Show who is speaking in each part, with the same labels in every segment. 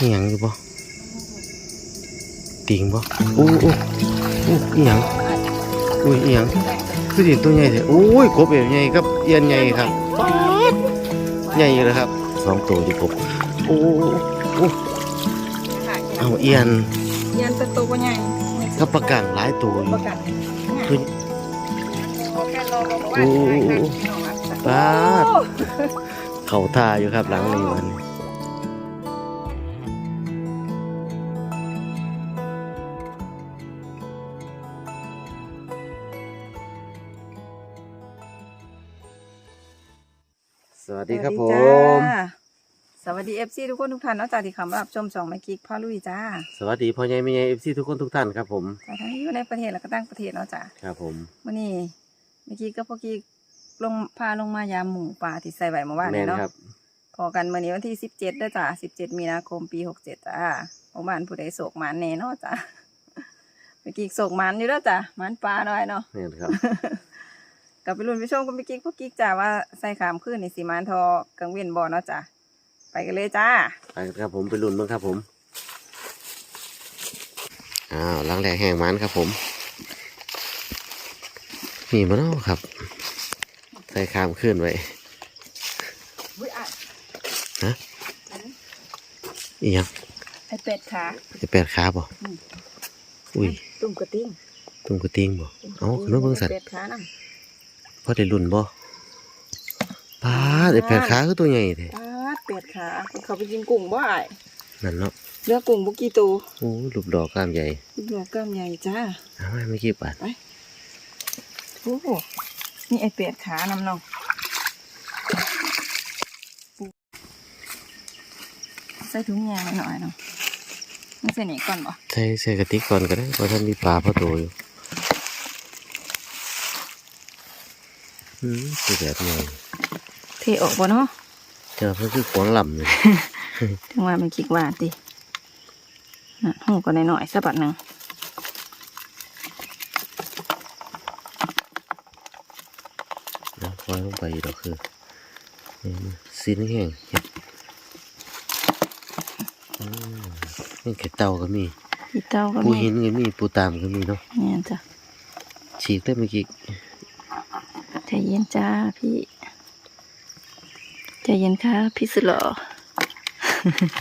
Speaker 1: มีหยังอยู่บ่ติงบ่โอ้โอ้โอ้อีหยังอุ้ยอีหยังคือดินตัวใหญ่แท้โอ้ยกบเอ๋ใหญ่ครับเอียนใหญ่ครับป๊าดใหญ่เลยครับสองตัวดิกบโอ้โอ้เอาเอียน
Speaker 2: ยันเป็นตัวบ่ใหญ่
Speaker 1: กับปลากังหลายตัวอยู่
Speaker 2: ประกัน
Speaker 1: ตัว
Speaker 2: โอ้
Speaker 1: ป๊าดเขาท่าอยู่ครับหลังนี้มันสวัส ดีครับผม
Speaker 2: สวัสดีเอฟซีทุกคนทุกท่านเนาะจากที่เข้ามารับชมสองแม่กิ๊กพ่อลุยจ้า
Speaker 1: สวัสดีพ่อใหญ่แม่ใหญ่เอฟซีทุกคนทุกท่านครับผม
Speaker 2: จากทั้งที่อยู่ในประเทศแล้วก็ต่างประเทศเนาะจ้า
Speaker 1: ครับผม
Speaker 2: มื่อนี้แม่กิ๊กก็พ่อกิ๊กลงพาลงมายามหมูป่าที่ใส่ใบเมื่อวาน
Speaker 1: แม่
Speaker 2: นี้
Speaker 1: น
Speaker 2: เนาะ
Speaker 1: ครับ
Speaker 2: พอกันมื่อนี้วันที่สิบเจ็ดเด้อจ้าสิบเจ็ดมีนาคมปีหกเจ็ดจ้าเมื่อวานผู้ใดโศกหมันแน่เนาะจ้าแม่กิ๊กโศกหมันอยู่แล้วจ้าหมันปลาหน่อยเนาะ
Speaker 1: แม่นครับ
Speaker 2: กลับไปรุ่นไปชมกับพี่กิ๊กพวกกิ๊กจ้าว่าใส่ขามขึ้นในสีมานทอกังเวียนบอเนาะจ้าไปกันเลยจ้า
Speaker 1: ไปครับผมไปลุ้นบ้างครับผมอ้าวล้างแหลกแห้งมันครับผมมีมาเนาะครับ ใส่ขามขึ้นไว้
Speaker 2: อุ้ยอะ
Speaker 1: ฮะอีหยัง
Speaker 2: ไอเป็ดขา
Speaker 1: ไอแปดขาบ่
Speaker 2: อืม
Speaker 1: อุ้ย
Speaker 2: ตุ่มกระติ้ง
Speaker 1: ตุ้มกระติงบ่เอาขึ้นมาเบิ่งสัตว์
Speaker 2: เป็ดขานั่ง
Speaker 1: พอได้ลุ้นบ่ปาดไอแปดขาคือตัวใหญ่แท้
Speaker 2: ปาดเป็ดขาเขาไปกินกุ้งบ่ไอ้
Speaker 1: นั่นเนาะ
Speaker 2: เนื้อกุ้งบุกี้ตู
Speaker 1: โอ้ลูกดอกกล้ามใหญ่
Speaker 2: ลูกดอกกล้ามใหญ่จ้า
Speaker 1: เอาไว้ไม่กี่บาท
Speaker 2: โอ้โหนี่ไอเป็ดขานำน้องใส่ถุงยางหน่อยเนาะไม่ใส่นี่ก่อนบ่
Speaker 1: ใส่ใส่กระติกก่อนก็ได้เพราะท่านมีปลาพอโตอยู่ อืมคือแบบใหญ่
Speaker 2: เทออกบ่เนาะ
Speaker 1: เจอเพิ่นคือขวางลำเลย
Speaker 2: ถึงว่ามันคิกว่าติน่ะหูก็น้อยๆสักบัดหนึง
Speaker 1: แล้วคอยลงไปอีกดอกคือนี่มันซีนแห้งเห็ดอืมนี่แค่เต่าก็มี
Speaker 2: พี่เต้าก็
Speaker 1: ปู
Speaker 2: มี
Speaker 1: หินก็มีปูตามก็มีเนาะ
Speaker 2: เนี่ยจ้ะ
Speaker 1: ฉีกได้เมื่อกี้
Speaker 2: ใจเย็นจ้าพี่ ใจเย็นค่ะ พี่สุดหล่อ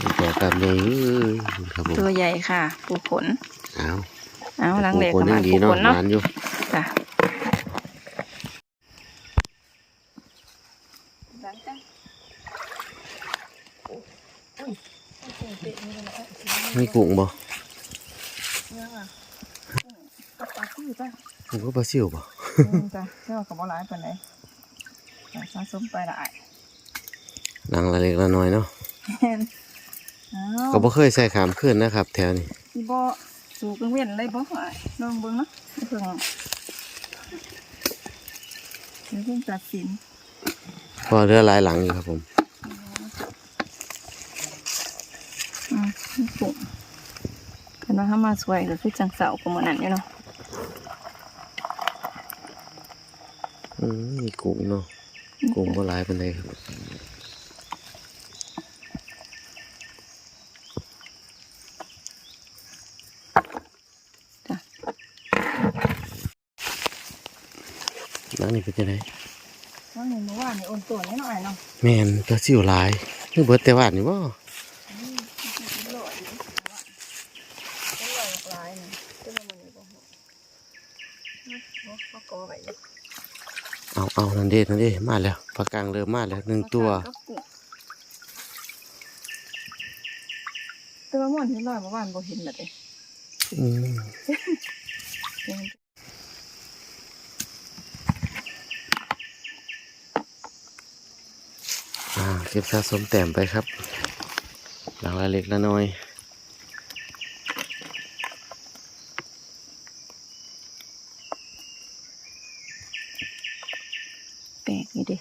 Speaker 1: มีดอกกามใหญ่เอ้ยครับผม
Speaker 2: ตัวใหญ่ค่ะ ปูขน
Speaker 1: อ้าว
Speaker 2: เอาหลังเหล็ก
Speaker 1: ปูคน
Speaker 2: มา
Speaker 1: ยังดี
Speaker 2: ปู
Speaker 1: เนาะ
Speaker 2: ขนเนาะ
Speaker 1: หวานอยู่
Speaker 2: จ้ะหลังจ้ะ
Speaker 1: มีกุ้งบ่
Speaker 2: เนี่ยอะปลาปลาที่จ้ะ
Speaker 1: กุ้งก็ปลาซิวบ่
Speaker 2: อืม จ้ะเชื่อกับบ่หลายปานใดจ้ะสะสมไปหลาย
Speaker 1: หลังละเล็กละน้อยเนาะ
Speaker 2: แม่นอ้าว
Speaker 1: ก็บ่เคยใส่ขามขึ้นนะครับ แถวนี้
Speaker 2: อีบ่สูกกังเวียนเลยบ่อ้ายลองเบิ่งเนาะอย่าเพิ่งอย่าเพิ่งตัดสิน
Speaker 1: พอเรือหลายหลังอยู่ครับผม
Speaker 2: อืมปุ่มกันว่าถ้ามาสวยก็คือจังเสาก็หมดนั่นอยู่เนาะ
Speaker 1: มมีกุ้งเนาะกุ้งบ่หลายปานใดครับ
Speaker 2: จ้ะ
Speaker 1: หลังนี้เป็นจังได
Speaker 2: ว่าเห็นเมื่อวานนี่โอนตัวนิดหน่อยเนาะ
Speaker 1: แม่นปลาซิวหลายนี่เบิดแต่วาดนี่บ่
Speaker 2: อร่อยอยู่อร่อยหลายนี่จะมามันนี่บ่ฮู้นะบ่ก็ไว้อยู่
Speaker 1: เอาเอานั่นเด้นั่นเด้มาแล้วปลากลางเริ่มมาแล้วหนึ่งตัว
Speaker 2: ก็กุ้งแต่ว่าม่วนเห็นลอยเมื่อวานบ่เห็นน่ะเด้
Speaker 1: อืม
Speaker 2: เห็น
Speaker 1: อ่าเก็บสะสมแต้มไปครับหลังละเล็กละน้อย
Speaker 2: แปลกอยู่เด้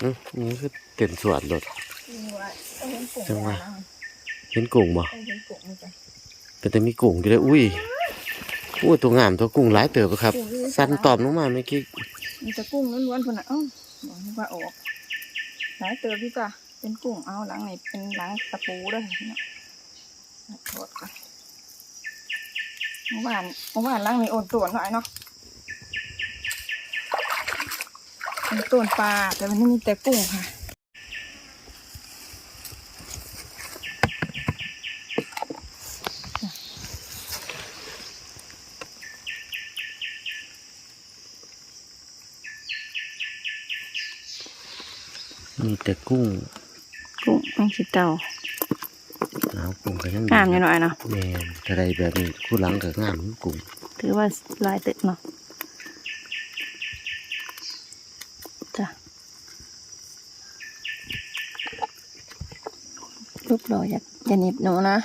Speaker 1: อืมนี่คือ เต็นสวนรถ
Speaker 2: เห็นกุ้ง
Speaker 1: จังหวะเห็นกุ้งบ่
Speaker 2: เห็นกุ้งนี่จ้ะ
Speaker 1: เป็นแต่มีกุ้งอยู่เลยอุ้ยโอ้ยตัวงามตัวกุ้งหลายเติบครับ สั้นตอบลงมาเมื่อกี้
Speaker 2: มีแต่กุ้งล้วนๆพุ่นน่ะเอ้าบอกนึกว่าออกหลายเติบพี่จ้ะเป็นกุ้งเอาหลังนี่เป็นหลังตะปูเด้วยเนาะโทษก่อนเมื่อวานเมื่อวานหลังนี่โอนตัวหน่อยเนาะเป็นต้นปลาแต่วันนี้มีแต่กุ้งค่ะ
Speaker 1: มีแต่กุ้ง
Speaker 2: กุ้งต้องคิดเต่า
Speaker 1: เอากุ้งกันยัง
Speaker 2: งามอยู่หน่อยเนาะ
Speaker 1: แม่นถ้าได้แบบนี้คู่หลังก็งามเหมือนกุ้ง
Speaker 2: ถือว่าลายตึกเนาะจ้ะรูปรอยอย่าอย่าหนิบหนูนะ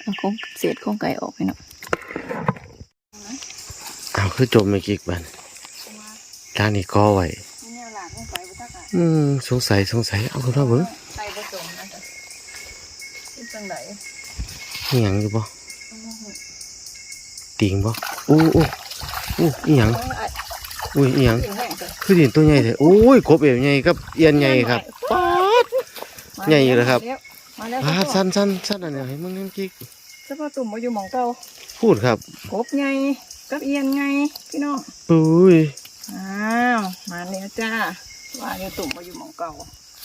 Speaker 2: เอาโครงเศษโครงไก่ออกไปเนาะ
Speaker 1: เอาคือจมเมื่อกี้บันทางนี้กอไว้
Speaker 2: อะ
Speaker 1: อืมสงสัยสงสัยเอาคุณพ่อเบิ้ง
Speaker 2: ไก่ผสมนะจ๊ะเป็นจังได
Speaker 1: มีหยังอยู่บ่ติงบ่อู้อู้อู้อีหยังอุ้ยอีหยัง
Speaker 2: กินแห้งจ้ะ
Speaker 1: คือดินตัวใหญ่แท้โอ้ยกบเอวใหญ่กับเอียนใหญ่ครับป๊าดใหญ่อยู่เลยครับ
Speaker 2: มาแล้ว
Speaker 1: ป๊า
Speaker 2: มา
Speaker 1: ด
Speaker 2: แล้ว
Speaker 1: สั้นสั้นสั้นอันเนี้ยให้มึงนี่เมื่อกี้
Speaker 2: เฉพาะตุ่มมาอยู่หมองเก่า
Speaker 1: พูดครับ
Speaker 2: กบไงกับเอียนไงพี่น้อง
Speaker 1: ปุ้ย
Speaker 2: อ้าวมาแล้วจ้า ว่าอยู่ตุ่มมาอยู่หมองเก่า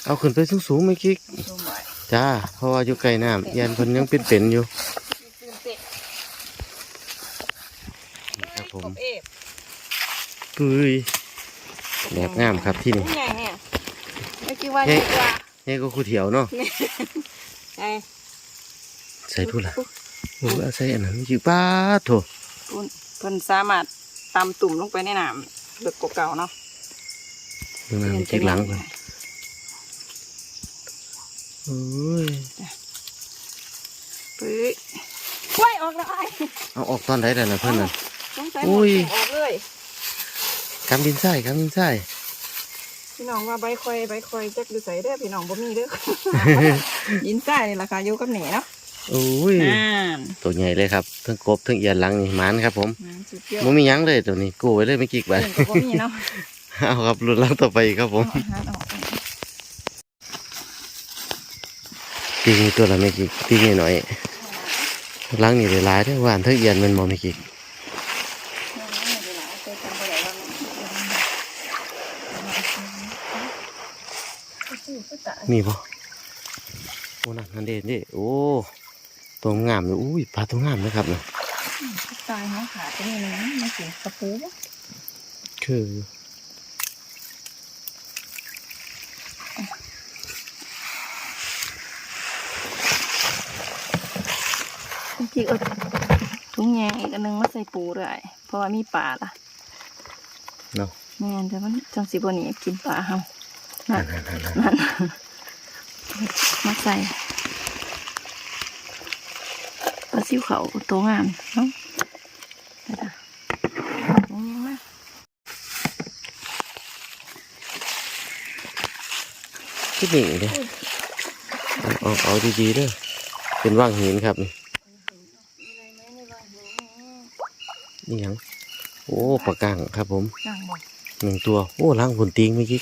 Speaker 1: เอาขึ้นไปสูงๆเมื่อกี้
Speaker 2: ดูใหม่
Speaker 1: จ้าเพราะว่าอยู่ไกลน้ำเอียนเพิ่นยังเป็นๆอยู่
Speaker 2: ตื่นเต้น
Speaker 1: ครับผม
Speaker 2: กบเอฟ
Speaker 1: ปุ้ยแบบงามครับที่นี่
Speaker 2: ใหญ่เนี่ยไม่คิดว่าใหญ่กว่า
Speaker 1: นี่ก็คู่เถียวเนาะ
Speaker 2: ไอ้
Speaker 1: ใส่พูดละโอ้ยเอาใส่อันนั้นอยู่ป้าดโถ
Speaker 2: คุณเพิ่นสามารถตำตุ่มลงไปในน้ำเลือกเก่าๆเนาะ
Speaker 1: ดูน้ำจิกหลังก่อนโอ้ย
Speaker 2: ปื้ยกล้วยออกแล้วไอ้
Speaker 1: เอาออกตอนไหนแต่ละเพื่อนน่ะ
Speaker 2: สงสัย
Speaker 1: อุ้
Speaker 2: หมด
Speaker 1: ย
Speaker 2: แข็งออกเลย
Speaker 1: กำดินไส้กำดินไส้
Speaker 2: พี่น้องว่าใบคอยใบคอยจักดูใส่เด้อพี่น้องบ่มีเด้อยินใส่นี่ราคาอยู่กับเหน่เนาะ
Speaker 1: โอ้ย
Speaker 2: อ่าน
Speaker 1: ตัวใหญ่เลยครับทั้งกบทั้งเอียนหลังนี่หมันครับผม
Speaker 2: งานสุดยอด
Speaker 1: มันมีหยังเลยตัวนี้กู้ไว้เลยไม่กี่บาท
Speaker 2: เพิ่นก็บ่มีเนาะ
Speaker 1: เอาครับรุ่นหลังต่อไปอีกครับผม
Speaker 2: เอาอาหารออกไป
Speaker 1: ตีมีตัวละไม่กี่ตีนิดหน่อยหลังนี่เลยหลายได้อหวานทั้งเอียนมันมองไม่กี่มีปะโอ้นั่นนั่นเด่นดิโอ้ตัวงามเลยอุ้ยปลาตัวงามนะครับเนี่ย
Speaker 2: ตายเขาขาดไปนี่นะไม่กินกระปูบ่
Speaker 1: คือ
Speaker 2: จริงๆเอาถุงแยงอีกอันหนึงมาใส่ปูด้วยเพราะว่ามีปลาล่ะ
Speaker 1: เนาะ
Speaker 2: แม่นแต่มันจังสิบ่หนีกินปลาเฮานั่
Speaker 1: นั่
Speaker 2: น
Speaker 1: นนั่นนั่น
Speaker 2: นั่นมาใส่ปลาซิวเขาตัวงามเนาะไปจ้ะถุงแยงมา
Speaker 1: คิดหนีเด้อเอาเอาเอาดีๆเด้อเป็นว่างหินครับนี่ นี่หยังโอ้ปลากางครับผม
Speaker 2: จ้างบ่
Speaker 1: หนึ่งตัว โอ้ล้างผลติงเมื่อกี้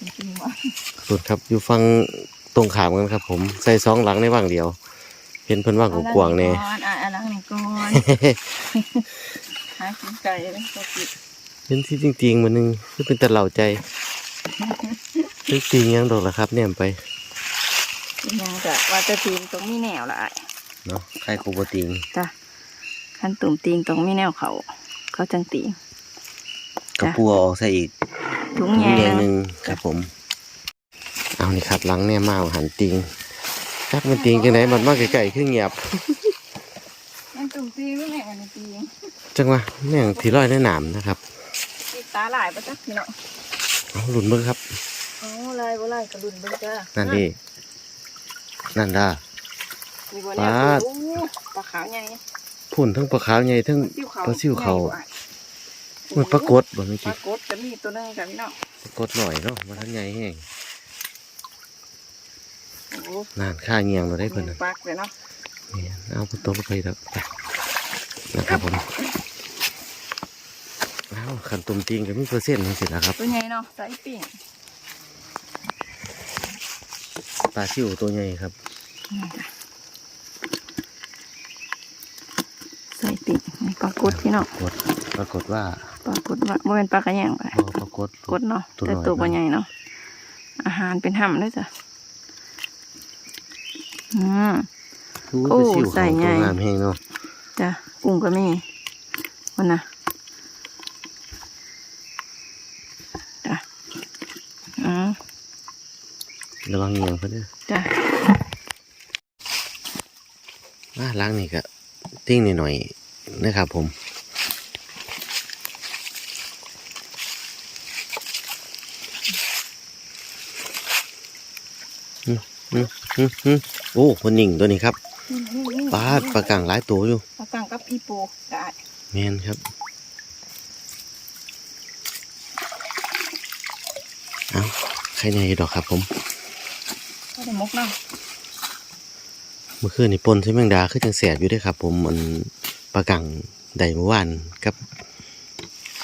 Speaker 2: จริงๆว่า
Speaker 1: สุดครับอยู่ฟังตรงขามกันครับผม ใส่สองหลังในว่างเดียว เห็นเพิ่นว่างกว้างๆแน่
Speaker 2: ก่อนอะอันหลังนี่ก่อนหากินไก่เลยก็กิน
Speaker 1: เห็นที่จริงๆมันหนึงคือเป็นตะเหล่าใจจริงๆยังดอกละครับ เนี่ยไป
Speaker 2: ยังจะว่าจะตีนตรงมีแนวละอ้าย
Speaker 1: เนาะใครโคบติง
Speaker 2: จ้ะ ขั้นตุ่มตีนตรงมีแนวเขา เขาจังตีน
Speaker 1: กระปัวออกใส่อีก
Speaker 2: ถุง
Speaker 1: ถุ
Speaker 2: แย
Speaker 1: งแดง
Speaker 2: ง
Speaker 1: หนึ่งครับผม เอานี่ครับหลังเนี่ยมาหันติงจักมันติงจังไหนมันมาไกลๆขึ้นเงียบ
Speaker 2: มันตุ่มตีนไม่แม่กันตีน
Speaker 1: จังวะแม่งที่ร้อยในหนามนะครับ
Speaker 2: ตีตาหลายปะจ๊ะพี่เนาะ
Speaker 1: เอาหลุนเบิ่งครับ
Speaker 2: อ๋อลายบ่ลายกระดุนเบิ่งจ้า
Speaker 1: นั่นดินั่นด้า
Speaker 2: มีบ่
Speaker 1: ป
Speaker 2: แน
Speaker 1: ลา
Speaker 2: วโอ้ปลาขาวใหญ่
Speaker 1: พุ่นทั้งปลาขาวใหญ่ทั้ง
Speaker 2: ซิวเขา
Speaker 1: ปลาซิวเขา
Speaker 2: ใหญ่กว่
Speaker 1: มันปลากดบ่ไม่
Speaker 2: ป
Speaker 1: คิ
Speaker 2: ลา
Speaker 1: ด
Speaker 2: กดจะมีตัวหนึงกับพี่เนาะ
Speaker 1: ปลากดหน่อยเนาะมันทั้งใหญ่แห้ง
Speaker 2: โอ้โห
Speaker 1: นานค่าเงียงเราได้เพิ่นน่ะ
Speaker 2: ปักเลยเนาะ
Speaker 1: นี่เอาไปตัวไปแล้วไปนะครับผมอ้าวขันตุ่มตีนก็มีเปอร์เซ็นต์นี่สินะครับ
Speaker 2: ตัวใหญ่เนาะใส่ปิ่ง
Speaker 1: ปลาซิวตัวใหญ่ครับ
Speaker 2: นี่จ้ะใส่ ปิ่งนี่ปลากดพี่น้อง
Speaker 1: กดปรากฏว่า
Speaker 2: ปลากดว่าบ่เป็นปลากระแยงไป
Speaker 1: บ่ปรากฏ
Speaker 2: กดเนาะ
Speaker 1: ตัว
Speaker 2: แต่
Speaker 1: น้อย
Speaker 2: ตัวบ่
Speaker 1: เนาะ
Speaker 2: ใหญ่เนาะอาหารเป็นห่ำเลยจ้ะอืม
Speaker 1: อู้
Speaker 2: โอ้
Speaker 1: ปลาซิว
Speaker 2: ใส่
Speaker 1: ของ
Speaker 2: ใหญ่
Speaker 1: ตัวงามแห้งเนาะ
Speaker 2: จ้ะกุ้งก็มีวันน่ะจ้ะอืม
Speaker 1: ระวังเงียงเพิ่นเด้อ
Speaker 2: จ้ะ
Speaker 1: มาล้างนี่ก็ติ้งหน่อยๆ นะครับผมอืมอืมอืมอืมโอ้คนหนิ่งตัวนี้ครับปลาดปลากังหลายตัวอยู่
Speaker 2: ปลากังกับอีโปได้
Speaker 1: แมนครับเอาใครในดอกครับผม
Speaker 2: ก็ได้มกเนาะ
Speaker 1: เมื่อคืนนี่ปนใช้แมงดาคือจังแสบอยู่เด้วยครับ ผมมัน ปลากังใดเมื่อวานกับ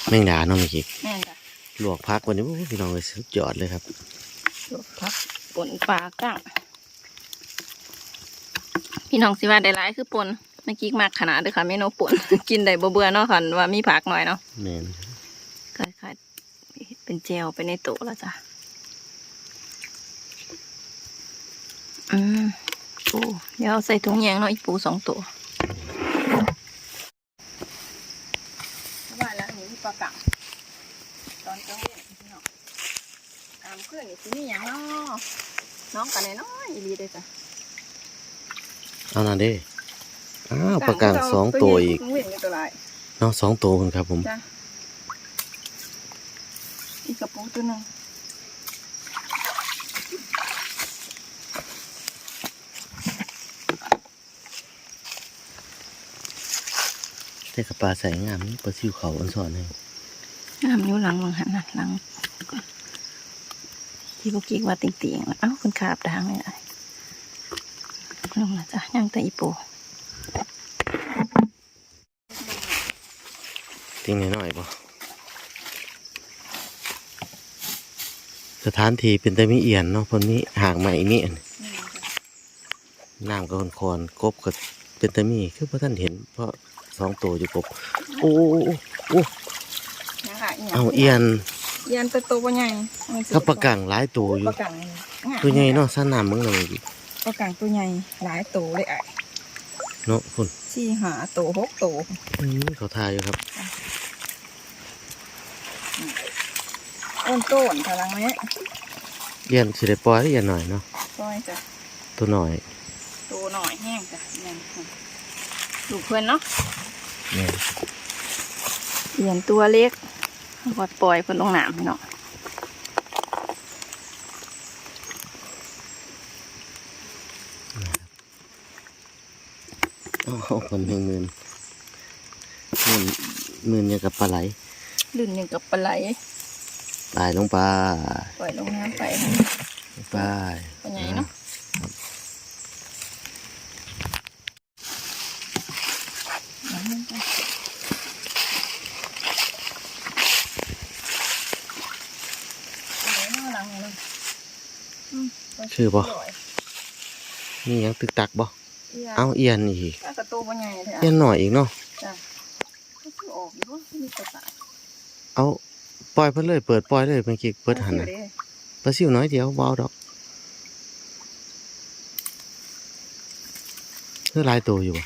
Speaker 1: แมงดาเน้องเมื่อกี้
Speaker 2: แม่นจ้ะ
Speaker 1: ลวกพักวันนี้โอ้พี่น้องเลยสุดยอดเลยครับ
Speaker 2: ลวกผักปนปลากังพี่น้องสิว่าได้หลายคือปนเมื่อกี้มากขนาดเด้วยค่ะเมนูปน กินได้บ่เบื่อเนาะค่ะว่ามีผักหน่อยเนาะ
Speaker 1: แมน
Speaker 2: คล้ายๆเป็นเจลไปในโต๊ะแล้วจ้ะอืมปูเดี๋ยวเอาใส่ถุงแยงเนาะอีปูสองตัวว่าแล้วนี่มีปลากังตอนกลางเย็นพี่น้องตามเพื่อนนี่สิมีอย่างเนาะ น้องกันน้อยๆอีหลีเลยจ้ะ
Speaker 1: เอานั่นเด้อ้าวปลากังสองตัวอีก
Speaker 2: เว้นอยู่ตัวไร
Speaker 1: เนาะสองตัวคนครับผม
Speaker 2: จ้ะอีกกระปูตัวหนึง
Speaker 1: แต่กับปลาใส่งามนี่ปลาซิวเขาอันสอนให้
Speaker 2: น้ำอยู่หลังมังหันน่ะหลังก่อน ที่พวกกิ๊กว่าติ่งๆน่ะเอ้าคุณขาบดางเลยไอ้ลงละจ้ะย่างแต่อีโป
Speaker 1: ติ้งหน่อยๆบ่สถานที่เป็นแต่มีเอียนเนาะเพนมีหางใหม่มีอันน้ำก็คอนๆกบก็เป็นตะมีคือพระท่านเห็น เพราะสองตัวอยู่กบ โอ้โอ้โอ้โอ้
Speaker 2: ยังค่ะอีหยัง
Speaker 1: เอาเอียน
Speaker 2: เอี ยนตัวโตวบ่ใหญ่มันสิ
Speaker 1: กับปลากังหลายตัวอ
Speaker 2: ป
Speaker 1: ยู่
Speaker 2: ลากังนี่งาม
Speaker 1: ตัวใหญ่เนาะซ่าน้ำมึงเลย
Speaker 2: ปลากังตัวใหญ่หลายโตเลยไอ้
Speaker 1: เนาะคุณ
Speaker 2: สี่หาโตหกโต
Speaker 1: อืมเขาทายอยู่ครับ
Speaker 2: ต้นต้นกำลังเนี้ย
Speaker 1: เอียนสิได้ปล่อยเอียนหน่อยเนาะ
Speaker 2: ซอยจ้ะ
Speaker 1: ตัวหน่อย
Speaker 2: โตหน่อยแห้งจ้ะนี่ดูเพื่อนเนาะ
Speaker 1: เนี่ย
Speaker 2: เอียนตัวเล็ก กดปล่อยเพิ่นลงน้ำพี่เนาะ
Speaker 1: โอ้โหคนหนึ่งหมื่นหมื่นหมื่นอย่างกับปลาไหล
Speaker 2: ลื่นอย่างกับปลาไหล
Speaker 1: ตายลงไป
Speaker 2: ปล่อยลงน้ำไป
Speaker 1: ไป
Speaker 2: ปลาใหญ่เนาะ ม
Speaker 1: คือบ่นี่ยังตึกตักบ่
Speaker 2: เอา
Speaker 1: เอาเอียนอีก
Speaker 2: ถ้ากระตูบ่ใหญ่เลย
Speaker 1: เอียนหน่อยอีกเนาะ
Speaker 2: จ้ะก็คือออกอยู่ว่ามีกระต่าย
Speaker 1: เอาปล่อยเพิ่นเลยเปิดปล่อยเลยเมื่อกี้เปิดหันนะปลาซิวน้อยเดียวเบเอาดอกเพื่อลายตัวอยู่บ่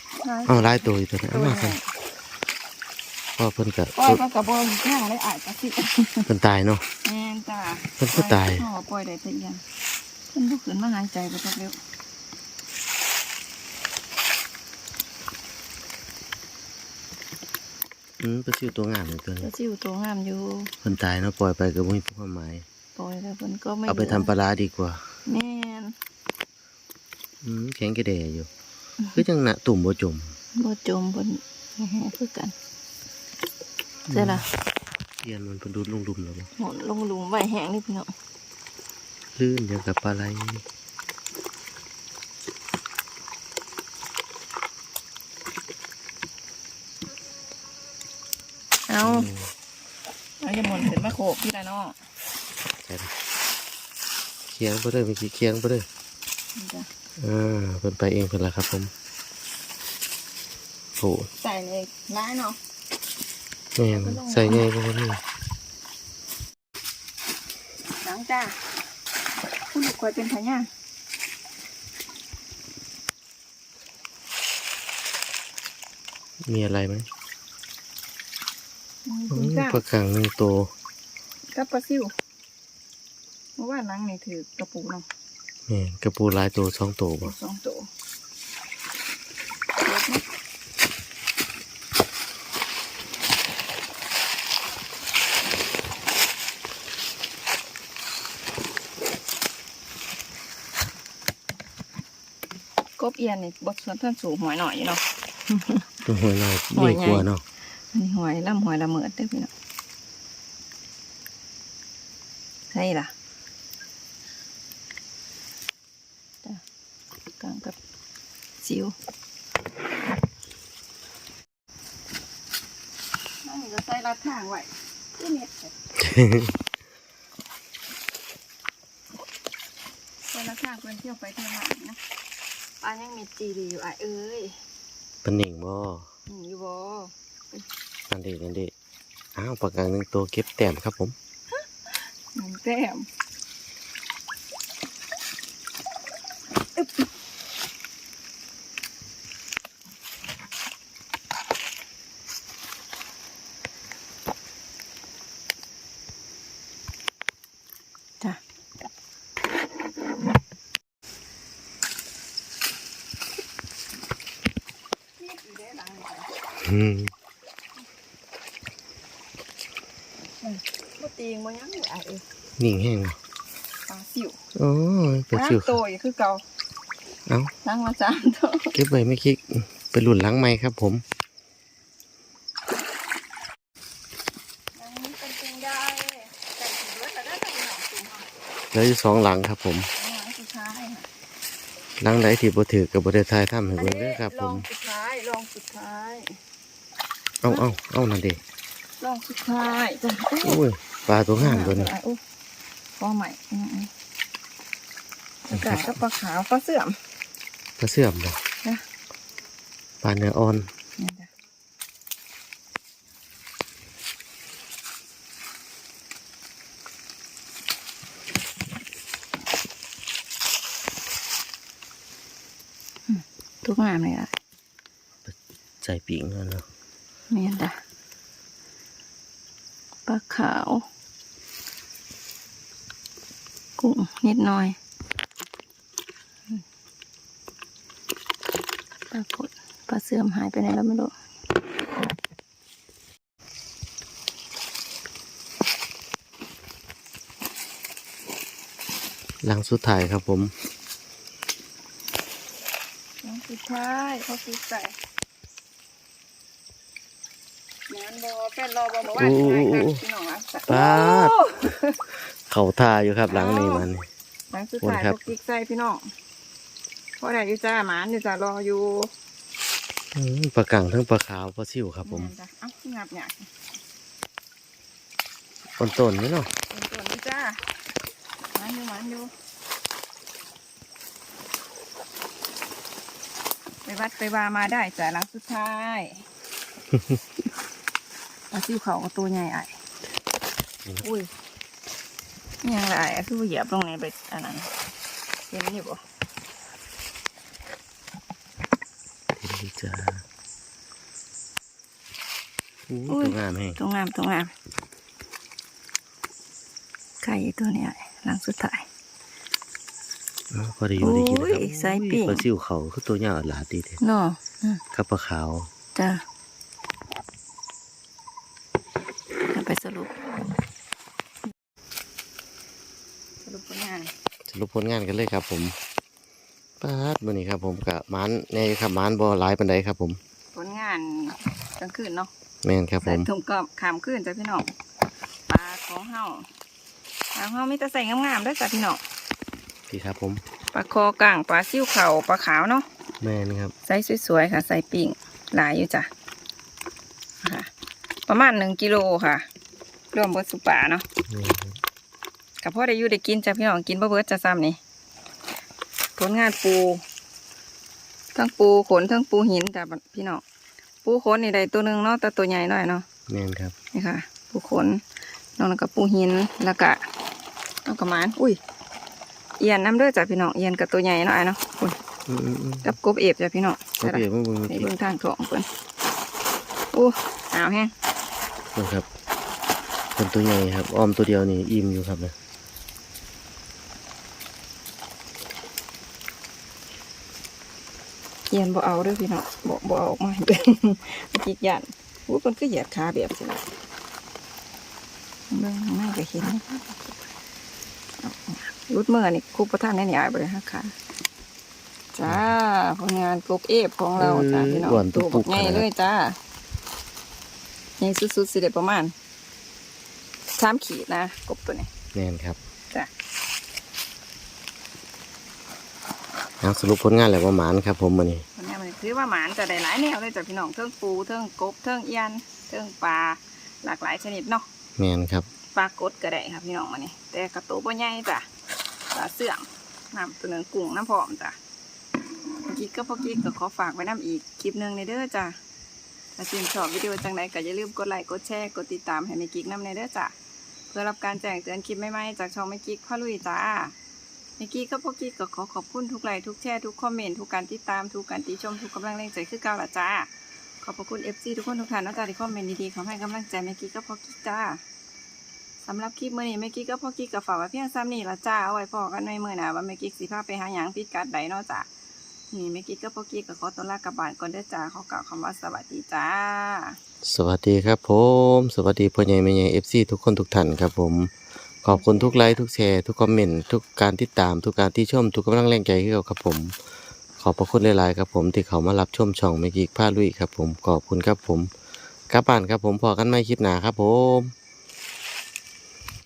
Speaker 1: เอาลายตัวอยู่ตัวนี้เอามาสั่นเพราะเพิ่นกับ
Speaker 2: ปล่อยก็กระบอกแห้งเลยอายปลาสิ
Speaker 1: เพิ่นตายเนาะ
Speaker 2: แม่นจ้า
Speaker 1: เพิ่นก็ตาย
Speaker 2: อ๋อปล่อยได้แต่เอียน เพิ่นบ่ขึ้นมาหายใจบ่จักเร็ว
Speaker 1: อืมปลาซิวตัวงามเลยตัว
Speaker 2: ป
Speaker 1: นี้
Speaker 2: ลาซิวตัวงามอยู่
Speaker 1: เพิ่นตายเนาะปล่อยไปก็บ่มีความหมาย
Speaker 2: ปล่อยแล้วเพิ่นก็ไม่
Speaker 1: เอาไปทำปลาร้าดีกว่า
Speaker 2: แม่น
Speaker 1: อืมแข็งกระเดยอยู่คือจังหนะตุ่มบ่จม
Speaker 2: บ่จมเพิ่นแห่คือกันเสร็จละ
Speaker 1: เอียนมันเพิ่นดูดลงหลุมแล้วบ่
Speaker 2: หมดลงหลุมไว้แห้งนี่พี่น้อง
Speaker 1: ลื่นอย่างกับปลาไหล
Speaker 2: เอา
Speaker 1: อืม
Speaker 2: เอาจะหมุนขึ้นมาโขกพี่ละเนาะ
Speaker 1: ใช่ปะเคียงไปเลยเมื่อกี้เคียงไปเลย
Speaker 2: นี่จ้ะ
Speaker 1: อ่าเพิ่นไปเองเพิ่นละครับผมโอ้
Speaker 2: ใส่ในร้ายเนาะ
Speaker 1: แม่นใส่ไงพวกนี้
Speaker 2: หลังจ้า ผู้ลูกคอยเป็นพญา
Speaker 1: มีอะไรไหม
Speaker 2: อืม
Speaker 1: อื
Speaker 2: คุณ
Speaker 1: ม
Speaker 2: จ้า
Speaker 1: ปลากังหนึ่งตัว
Speaker 2: กับปลาซิวเมื่อวานหลังนี่ถือกระปูเนาะ
Speaker 1: แม่นกระปูหลายตัวสองตัวบ่
Speaker 2: สองตัวเล็กนะ กบเอียนนี่บดส่วนท่านสูงหอยหน่อยอยู่เนาะ
Speaker 1: ตัวหอยน้อย
Speaker 2: หอย
Speaker 1: นี่
Speaker 2: ใหญ่
Speaker 1: กลัวเนาะ
Speaker 2: อันนี้หอยลำหอยละเมิดเด้อพี่น้องใช่ล่ะจ้ะกลางกับซิวนั่นนี่ก็ใส่รัดทางไว้ที่เน็ตใส่รัดทางเพื่อนเที่ยวไปเที่ยวมานะ ปลายังมีจีรีอยู่อะเอ้ย
Speaker 1: ปลาหนิงบ่
Speaker 2: นี่อยู่บ่
Speaker 1: นั่นเด็นั่นเด็อ้าวปลากังหนึ่งตัวเก็บแต้มครับผม
Speaker 2: หนึ่งแต้มจ้ะนี่อีเด้หลังนี่จ้ะ
Speaker 1: อื ม
Speaker 2: บ่ตีงบ่ยังอยู่อะเอ้ย
Speaker 1: นิ่งแห้งบ่
Speaker 2: ปลาสิว
Speaker 1: โอ้ยปลาชิว
Speaker 2: น้ำโตอยู่คือเก่า
Speaker 1: เอ้า
Speaker 2: นั่งมาสามโต
Speaker 1: เก็บไว้ไม่คิดไปหลุนหล้างไม้ครับผม
Speaker 2: นั่งนี่เป็นจริงได้ใส่ถุงด้วยแต่ได้แต่หนองถุงค่ะ
Speaker 1: แล้วอยู่สองหลังครับผม
Speaker 2: หลังสุดท้ายค่ะ
Speaker 1: หลังไหนที่บ่ถือกับบ่ได้ทายทำให้เบิ่งเด้อครับ
Speaker 2: ล
Speaker 1: ผ
Speaker 2: อ
Speaker 1: ม
Speaker 2: งสุดท้ายลองสุดท้าย
Speaker 1: เอาเอาเอานั่นเด็
Speaker 2: ลองสุดท้ายจ้ะ
Speaker 1: โอ้ยปลาตัวงามตัวนี้
Speaker 2: โอ้พอใหม่อืมๆอากาศก็ปลาขาวปลาเสื่อม
Speaker 1: ปลาเสื่อมบ่
Speaker 2: นะ
Speaker 1: ปลาเนื้ออ่อน
Speaker 2: นี่จ้ะอืมทุกงามเลยอะ
Speaker 1: ใส่ปีกนั่นเนาะ
Speaker 2: นี่จ้ะปลาขาว กุ้งนิดหน่อยอืมปลากดปลาเสื่อมหายไปไหนแล้วไม่รู้
Speaker 1: หลังสุดท้ายครับผม
Speaker 2: น้องสุดท้ายเขาคือใส่งานบอ เป็นรอบอบอกว่าใช่ครับพี่น้องอะ
Speaker 1: ปาด
Speaker 2: โอ้
Speaker 1: เขาทาอยู่ครับหลังนี้มัน
Speaker 2: หลังสุดท้าย
Speaker 1: ครับ
Speaker 2: พวกกิ๊กใส่พี่น้องเพราะอะไรอยู่จ้าหมานอยู่จ้ารออยู่
Speaker 1: อืมปลากังทั้งปลาขาวปลาซิวครับผม
Speaker 2: แนจ้ะเอ้างับเนี่ย
Speaker 1: ต้นต้นนี่เนาะ
Speaker 2: เป็นตัวนี้จ้าหมันอยู่หมันอยู่ไปวัดไปวามาได้จ้ะหลังสุดท้าย ปลาซิวเขาก็ตัวใหญ่ไอ้อุ้ยนี่ยังไรอะคือว่าเหยียบลงในไปอันนั้นเห็นอยู่บ่
Speaker 1: นี่จ้าอู้ตัวงามแฮง
Speaker 2: ตรงงามตรงงามไก่ตัวเนี้ยหลังสุดท้าย
Speaker 1: อ้าวพอได้อยู่ได้กินนะครับ
Speaker 2: โอ้ยใส่ปิ้ง
Speaker 1: ปลาซิวเขาคือตัวใหญ่หลาดีเด้
Speaker 2: เนาะอืม
Speaker 1: กับปลาขาว
Speaker 2: จ้ะเอาไป สรุป สรุปผลงาน
Speaker 1: สรุปผลงานกันเลยครับ ผมปาดมื้อนี้ครับ ผมกับมันในครับมันบ่หลายปานใดครับ ผม
Speaker 2: ผลงานกลางคืนเนาะ
Speaker 1: แม่นครับผ
Speaker 2: ใส่
Speaker 1: ม
Speaker 2: ถุงกรอบขามคืนจ้ะพี่น้องปลาของเฮาปลาของเฮามีแต่ใส่งามๆเด้วยจ้ะพี่น้อง
Speaker 1: พี่ครับผม
Speaker 2: ปลาคอกลางปลาซิ่วเขาปลาขาวเนาะ
Speaker 1: แม่นครับ
Speaker 2: ไซส์สวยๆค่ะไซส์ปิ่งหลายอยู่จ้ะค่ะปลาประมาณหนึ่งกิโลค่ะ รวมเบิดสุปลาเนาะกับพ่อได้อยู่ได้กินจ้ะพี่น้องกินบ่เบิดจะซ้ำนี่ผลงานปูทั้งปูขนทั้งปูหินจ้ะพี่น้องปูขนนี่ได้ตัวหนึ่งเนาะแต่ตัวใหญ่หน่อยเนาะ
Speaker 1: แม่นครับ
Speaker 2: นี่ค่ะ ปูขนนอกนั้นก็ปูหินแล้วก็นอกกระมานอุ้ยเอียนน้ำเด้อจ้ะพี่น้องเอียนกับตัวใหญ่หน่อยเนาะอุ้ย
Speaker 1: อืมอืมอืม
Speaker 2: กับกบเอฟจ้ะพี่น้อง
Speaker 1: ก็เปรียบเมื่อกี้
Speaker 2: ในเบื้องทางท้องเพิ่นโอ้หนาวแห้ง
Speaker 1: นะครับ เป็นตัวใหญ่ครับอ้อมตัวเดียวนี่อิ่มอยู่ครับนะ
Speaker 2: เอียนบ่เอาเด้อพี่น้องบ่บ่เอาออกมาให้เบิ่งจิกยันอู้เพิ่นก็เหยียดขาแบบสิล่ะเบิ่งข้างในก็เห็นนะคะเอารุดเมื่อนี่ครูประธานได้นี่อายบ่ได้ฮักค่ะจ้าผลงานกบเอฟของเราจ้าพี่น้อง
Speaker 1: อ้วน
Speaker 2: ตัว
Speaker 1: ตุ๊
Speaker 2: บั
Speaker 1: ก
Speaker 2: ก
Speaker 1: ๆ
Speaker 2: ใหญ่
Speaker 1: ขนาด
Speaker 2: เลยจ้าใหญ่สุดๆสิได้ประมาณ สามขีดนะกบตัวนี้
Speaker 1: แม่นครับ
Speaker 2: จ้ะ
Speaker 1: เอาสรุปผลงานแล้วประมาณครับ ผมวันนี้
Speaker 2: ผลงานมันถือว่าหมานจะได้หลายแนวเลยจ้ะพี่น้องเทิงปูเทิงกบเทิงเอียนเทิงปลาหลากหลายชนิดเนาะ
Speaker 1: แม่นครับ
Speaker 2: ปลากดก็ได้ครับพี่น้องมานี่แต่กระโตบ่ใหญ่จ้ะปลาเสื่อมน้ำตัวหนึ่งกุ้งน้ำพร้อมจ้ะเมื่อกี้ก็พอกี้ก็ขอฝากไว้น้ำอีกคลิปหนึ่งในเด้อจ้ะถ้าชื่นชอบวิดีโอจังใดก็อย่าลืมกดไลค์กดแชร์กดติดตามให้แม่กิ๊กน้ำในเด้อจ้ะเพื่อรับการแจ้งเตือนคลิปใหม่ๆจากช่องแม่กิ๊กพ่อลุยจ้าแม่กิ๊กก็พอกี้ก็ขอขอบคุณทุกไลค์ทุกแชร์ทุกคอมเมนต์ทุกการติดตามทุกการติชมทุกกำลังแรงใจคือเก่าละจ้าขอบพระคุณ FC ทุกคนทุกท่านนะจ้าที่คอมเมนต์ดีๆขอให้กำลังใจแม่กิ๊กก็พอกี้จ้าสำหรับคลิปเมื้อนี้แม่กิ๊กก็พ่อกิ๊กกับฝากไว้เพียงซ้ำนี่ละจ้าเอาไว้พอกันในมื้อหน้าว่าแม่กิ๊กสิพาไปหาหยังพิกัดใดนาะจ้านี่แม่กิ๊กก็พ่อกิ๊กก็ขอตัวลากลับบ้านก่อนเด้อจ้าขอกล่าวคำว่าสวัสดีจ้า
Speaker 1: สวัสดีครับผม สวัสดีพ่อใหญ่แม่ใหญ่เอฟซีทุกคนทุกท่านครับผม ขอบคุณทุกไลค์ทุกแชร์ทุกคอมเมนต์ทุกการติดตามทุกการที่ชมทุกกำลังแรงใจให้เราครับผม ขอบพระคุณหลายๆครับผมที่เขามารับชมช่องเมกิกผ้าลุยครับผมขอบคุณครับผมกลับบ้านครับผมพอกันไม่คลิปหนาครับผม